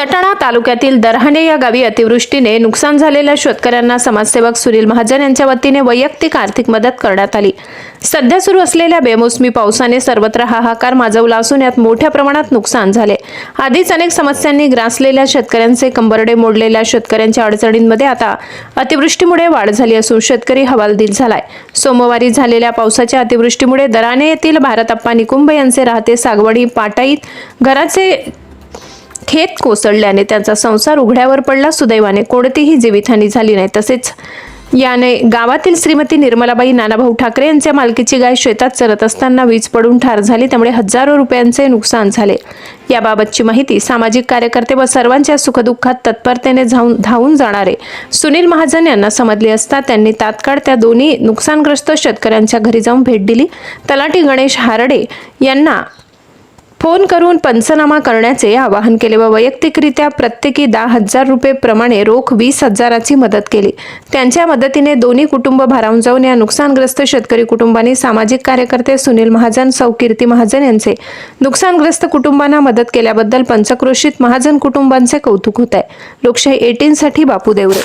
सटाणा तालुक्यातील दरहाणे या गावी अतिवृष्टीने नुकसान झालेल्या शेतकऱ्यांना समाजसेवक सुनील महाजन यांच्या वतीने वैयक्तिक आर्थिक मदत करण्यात आली. सध्या सुरू असलेल्या बेमोसमी पावसाने सर्वत्र हाहाकार माजवला असून यात मोठ्या प्रमाणात नुकसान झाले. आधीच अनेक समस्यांनी ग्रासलेल्या शेतकऱ्यांचे कंबरडे मोडलेल्या शेतकऱ्यांच्या अडचणींमध्ये आता अतिवृष्टीमुळे वाढ झाली असून शेतकरी हवालदिल झालाय. सोमवारी झालेल्या पावसाच्या अतिवृष्टीमुळे दराणे येथील भारतप्पा निकुंभ यांचे राहते सागवडी पाटाईत. घराचे खेत कोसळल्याने त्यांचा संसार उघड्यावर पडला. सुदैवाने कोणतीही जीवितहानी झाली नाही. तसेच याने गावातील श्रीमती निर्मलाबाई नानाभाऊ ठाकरे यांच्या मालकीची गाय शेतात चरत असताना वीज पडून ठार झाली. त्यामुळे हजारो रुपयांचे नुकसान झाले. याबाबतची माहिती सामाजिक कार्यकर्ते व सर्वांच्या सुखदुःखात तत्परतेने धावून धावून जाणारे सुनील महाजन यांना समजले असता त्यांनी तात्काळ त्या दोन्ही नुकसानग्रस्त शेतकऱ्यांच्या घरी जाऊन भेट दिली. तलाठी गणेश हारडे यांना फोन करून पंचनामा करण्याचे आवाहन केले व वैयक्तिकरित्या प्रत्येकी दहा हजार रुपये प्रमाणे रोख वीस हजाराची मदत केली. त्यांच्या मदतीने दोन्ही कुटुंब भारावून जाऊन या नुकसानग्रस्त शेतकरी कुटुंबांनी सामाजिक कार्यकर्ते सुनील महाजन सौ कीर्ती महाजन यांचे नुकसानग्रस्त कुटुंबांना मदत केल्याबद्दल पंचक्रोशीत महाजन कुटुंबांचे कौतुक होत आहे. लोकशाही एटीन साठी बापू देवरे.